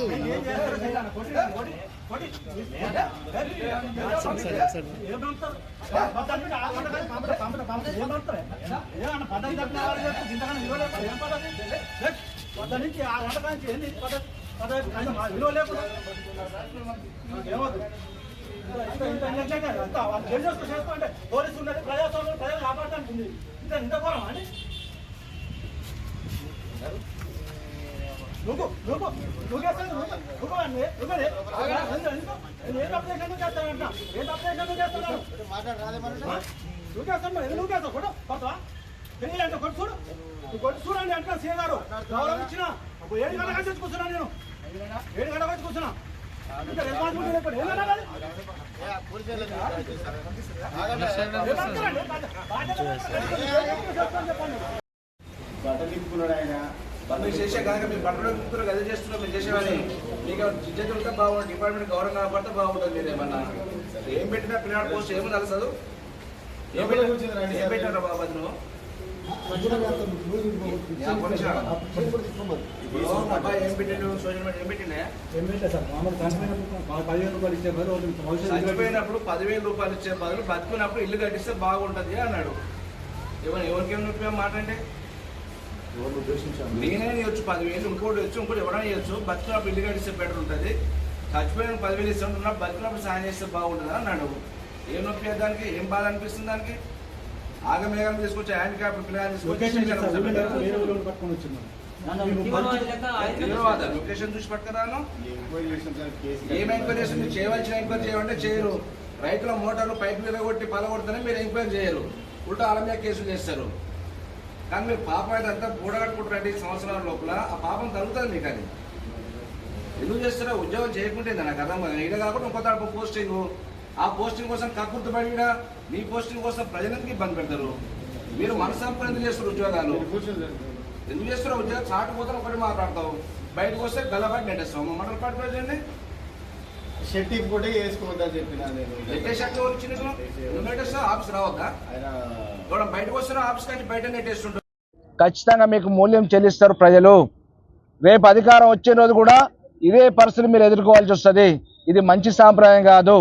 కాదు పోలీసు ఉన్నది ప్రజాస్వామ్యం ప్రజలు కాపాడటానికి ఉంది ఇంత ఇంత ఘోరం అని నువ్వు నువ్వు నువ్వు చేస్తాను నువ్వు? నువ్వు నేను ఏ అప్లికేషన్ చేస్తానంట? ఏ అప్లికేషన్ చేస్తున్నాను నువ్వు చేస్తాను ఎందుకు నువ్వు చేస్తావు కొడు కొడతావా? తెలియదు అంటే కొట్టు చూడు. నువ్వు కొట్టు చూడండి అంటే సీఏ గారు. గౌరవం ఇచ్చిన. ఏడు గంటల కంటే వచ్చి కూర్చున్నా నేను. ఏడు గంటల వచ్చి కూర్చున్నా. ఇంకా రెస్పాన్సిబిలిటీ లేకపోతే మీరు చేసే కనుక మీరు బట్టలు ముగ్గురు గది చేస్తున్నాం మీరు చేసేవాని మీకు ఉంటే బాగుంటుంది డిపార్ట్మెంట్ గౌరవం కనపడితే బాగుంటుంది మీరు ఏమన్నా. ఏం పెట్టినా పిల్లవాడు పోస్ట్ ఏమో తెలుసదు ఏం పెట్టినా ఏం బాబు అది నువ్వు? పెట్టిండు? సోషల్ మీడియా ఏం పెట్టిండే? చనిపోయినప్పుడు పదివేల రూపాయలు ఇచ్చే బదులు బతికినప్పుడు ఇల్లు కట్టిస్తే బాగుంటది అన్నాడు. ఎవరు ఎవరికేం నొప్పి మాట అంటే? నేనే ఇవ్వచ్చు పదివేలు ఇంకోటి వచ్చి ఇంకోటి ఎవరైనా ఇవ్వచ్చు బతికినప్పుడు ఇల్లు కట్టిస్తే బెటర్ ఉంటుంది. చచ్చిపోయిన పదివేలు ఇస్తే ఉంటున్నా బతికినప్పుడు సాయం చేస్తే బాగుంటుంది అన్నాడు ఏం నొప్పి దానికి ఏం బాధ అనిపిస్తుంది దానికి? ఆగమేఘం తీసుకొచ్చి హ్యాండ్ క్యాప్ తీసుకొచ్చి లొకేషన్ చూసి పట్టుకురాను. ఏం ఎంక్వైరీ చేసి మీరు చేయవలసిన ఎంక్వైరీ చేయాలంటే చేయరు. రైతుల మోటార్లు పైపులు విరగొట్టి పలగొడితేనే మీరు ఎంక్వైరీ చేయరు. ఉల్టా వాళ్ళ మీద కేసులు చేస్తారు. కానీ మీరు పాపం అయితే అంతా కూడగట్టుకుంటారండి ఈ సంవత్సరాల లోపల. ఆ పాపం తగ్గుతుంది మీకు అది. ఎందుకు చేస్తారో ఉద్యోగం చేయకుంటే నాకు అర్థం కాదు. ఇక్కడ కాకుండా ఇంకొక పోస్టింగ్. ఆ పోస్టింగ్ కోసం కక్కుర్తిపడి ఈడ మీ పోస్టింగ్ కోసం ప్రజలకు ఇబ్బంది పెడతారు? మీరు మనసంపం ఎందుకు చేస్తారు ఉద్యోగాలు ఎందుకు చేస్తారో ఉద్యోగం? చాటు పోతే ఒకటి మాట్లాడతావు. బయటకు వస్తే గల్లబాటి నెట్టేస్తావు. మండల పాటు షర్ట్ కూడా వేసుకోవద్దని చెప్పిన నేను. నెట్టేసాక వచ్చిన ఆఫీస్ రావద్దా? బయటకు వస్తున్నా ఆఫీస్ కానీ బయట నెట్టేస్తుంటారు ఖచ్చితంగా మీకు మూల్యం చెల్లిస్తారు ప్రజలు. రేపు అధికారం వచ్చే రోజు కూడా ఇదే పరిస్థితి మీరు ఎదుర్కోవాల్సి వస్తుంది. ఇది మంచి సాంప్రదాయం కాదు.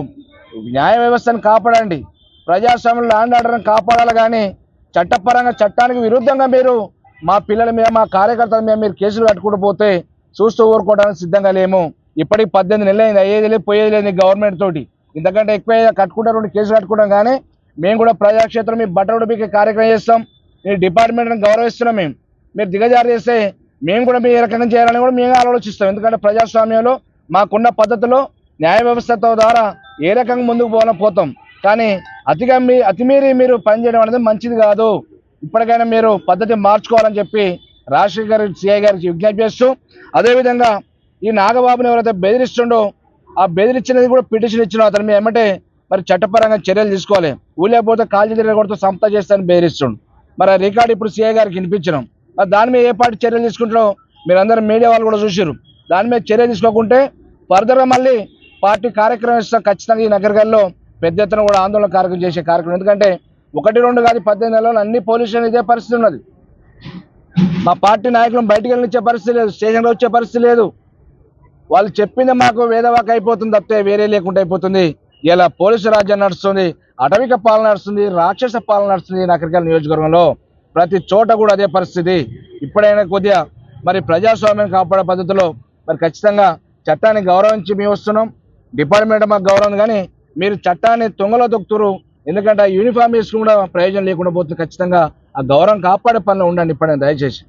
న్యాయ వ్యవస్థను కాపాడండి. ప్రజాస్వామ్యం ల్యాండ్ ఆర్డర్ని కాపాడాలి కానీ చట్టపరంగా చట్టానికి విరుద్ధంగా మీరు మా పిల్లల మీద మా కార్యకర్తల మీద మీరు కేసులు కట్టుకుంటూ పోతే చూస్తూ ఊరుకోవడానికి సిద్ధంగా లేము. ఇప్పటికి పద్దెనిమిది నెలలు అయింది అయ్యేది లేదు పోయేది లేదు గవర్నమెంట్ తోటి. ఇంతకంటే ఎక్కువ కట్టుకుంటారు రెండు కేసులు కట్టుకుంటాం కానీ మేము కూడా ప్రజాక్షేత్రం మీ బట్టలు ఉడిపే కార్యక్రమం చేస్తాం. మీ డిపార్ట్మెంట్ని గౌరవిస్తున్నాం మేము. మీరు దిగజారు చేస్తే మేము కూడా మీ ఏ రకంగా చేయాలని కూడా మేము ఆలోచిస్తాం. ఎందుకంటే ప్రజాస్వామ్యంలో మాకున్న పద్ధతిలో న్యాయ వ్యవస్థతో ద్వారా ఏ రకంగా ముందుకు పోవాలని పోతాం. కానీ అతిగా మీ అతిమీరి మీరు పనిచేయడం అనేది మంచిది కాదు. ఇప్పటికైనా మీరు పద్ధతి మార్చుకోవాలని చెప్పి రాజశేఖర్ గారి సిఐ గారికి విజ్ఞప్తి చేస్తూ అదేవిధంగా ఈ నాగబాబుని ఎవరైతే బెదిరిస్తుండో ఆ బెదిరించినది కూడా పిటిషన్ ఇచ్చిన అతను. మీ ఏమంటే మరి చట్టపరంగా చర్యలు తీసుకోవాలి. ఊళ్ళో పోతే కాల్చి తిరిగి సంస్థ చేస్తానని బెదిరిస్తుండు. మరి రికార్డు ఇప్పుడు సీఐ గారికి వినిపించినాం మరి దాని మీద ఏ పార్టీ చర్యలు తీసుకుంటారో మీరందరూ మీడియా వాళ్ళు కూడా చూసారు దాని మీద చర్య తీసుకోకుంటే ఫర్దర్గా మళ్ళీ పార్టీ కార్యక్రమం ఇస్తాం ఖచ్చితంగా ఈ నగరగల్లో పెద్ద ఎత్తున కూడా ఆందోళన కార్యక్రమం చేసే కార్యక్రమం. ఎందుకంటే ఒకటి రెండు కాదు పద్దెనిమిది నెలలు అన్ని పోలీస్ స్టేషన్ ఇదే పరిస్థితి ఉన్నది. మా పార్టీ నాయకులను బయటకు వెళ్ళిచ్చే పరిస్థితి లేదు స్టేషన్లో వచ్చే పరిస్థితి లేదు. వాళ్ళు చెప్పింది మాకు వేదవాక అయిపోతుంది తప్పితే వేరే లేకుండా అయిపోతుంది. ఇలా పోలీసు రాజ్యం నడుస్తుంది అటవిక పాలన నడుస్తుంది రాక్షస పాలన నడుస్తుంది నకరికల్ నియోజకవర్గంలో. ప్రతి చోట కూడా అదే పరిస్థితి. ఇప్పుడైనా కొద్దిగా మరి ప్రజాస్వామ్యం కాపాడే పద్ధతిలో మరి ఖచ్చితంగా చట్టాన్ని గౌరవించి మేము వస్తున్నాం. డిపార్ట్మెంట్ మాకు గౌరవం కానీ మీరు చట్టాన్ని తొంగలో తొక్కుతురు. ఎందుకంటే ఆ యూనిఫామ్ వేసుకుని కూడా ప్రయోజనం లేకుండా పోతుంది. ఖచ్చితంగా ఆ గౌరవం కాపాడే పనులు ఉండండి ఇప్పుడైనా దయచేసి.